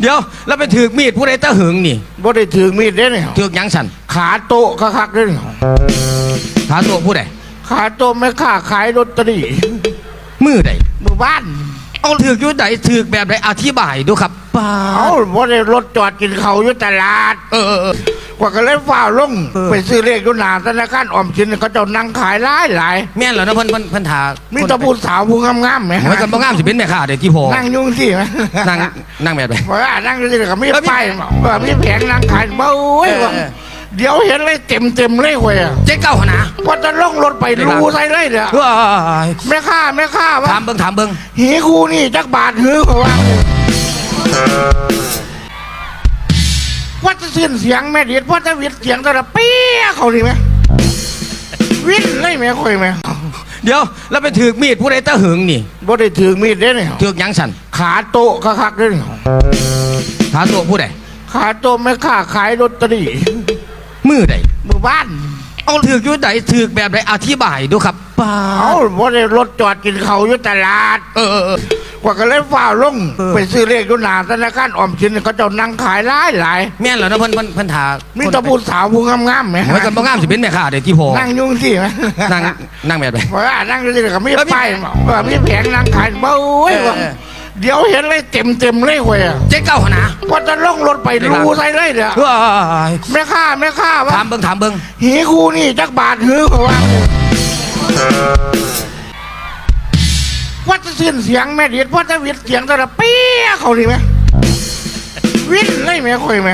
เดี๋ยวแล้วไปถือมีดผู้ใดตะหึงนี่บ่ได้ถือมีดเด้เนี่ยถือหยังสันขาโต๊ะคักๆเด้เนี่ยหาตัวผู้ใดขาโต๊ะแม่ค้าขายลอตเตอรี่มือใดหมู่บ้านเอาถืออยู่ใดถือแบบใดอธิบายดูครับป้าเอ้าบ่ได้รถจอดกินเขาวอยู่ตลาด เออเออเออ กว่าก็เลยฝ้าวลง เออ ไปซื้อเลขอยู่หน้าธนาคารออมสินเขาเจ้านั่งขายหลายหลายแม่นเหรอนะเพิ่นเพิ่นเพิ่นถามีมีแตะพูดสาวผู้งามๆไหมไว้กันบ่งามสิเป็นแม่ค้าเด็กที่โพนั่งยุ่งสิไหมนั่งนั่งแบบใดบอกว่านั่งอยู่สิก็มีเออมีป้ายเออมีแผงนั่งขายเบ้าเว้ยเออ ว่าเดี๋ยวเห็นเลยเต็มเต็มๆเลยเว้ยเจ๊เก้าหนนะพอจะล่องรถไปรูใส่เลยเด้อว้ายแม่ค้าแม่ค้าว่าถามเบิ่งถามเบิ่งหีคูนี่จักบาทหือเขาว่า ว่าจะสิ้นเสียงแม่เดียดว่าจะวิดเสียงตะละเปี้ยเขาดีไหมวินเลยไหมค่อยไหมเดี๋ยวแล้วไปถือมีดผู้ใดตะหึงนี่บ่ได้ถือมีดเด้เนี่ยถือหยังสันขาโต๊ะคักๆเด้เนี่ยหาตัวผู้ใดขาโต๊ะแม่ค้าขายลอตเตอรี่มือใดหมู่บ้าน เอาถืออยู่ใดถือแบบใดอธิบายดูครับป้าเอ้าบ่ได้รถจอดกินเขาวอยู่ตลาด เออเออเออ กว่าก็เลยฝ้าวลงเออ ไปซื้อเลขอยู่หน้าธนาคารออมสินเขาเจ้านั่งขายหลายหลายแม่นเหรอนะเพิ่นเพิ่นเพิ่นถามีแตะพูดสาวผู้งามๆไหมไว้กันบ่งามสิเป็นแม่ค้าเด็กที่โพนั่งยุ่งสิไหมนั่งนั่งแบบใดบอกว่านั่งอยู่สิก็มีเออมีป้ายเออมีแผงนั่งขายเบ้าเว้ยเออ ว่าเออเดี๋ยวเห็นเลยเต็มเต็มๆเลยเว้ยเจ๊เก้าหนนะพอจะล่องรถไปรูใส่เลยเด้อว้ายแม่ค้าแม่ค้าว่าถามเบิ่งถามเบิ่งหีคูนี่จักบาทหือเขาว่า ว่าจะสิ้นเสียงแม่เดียดว่าจะวิดเสียงตะระเปี้ยเขาดีไหมวิ่นเลยไหมคอยไหม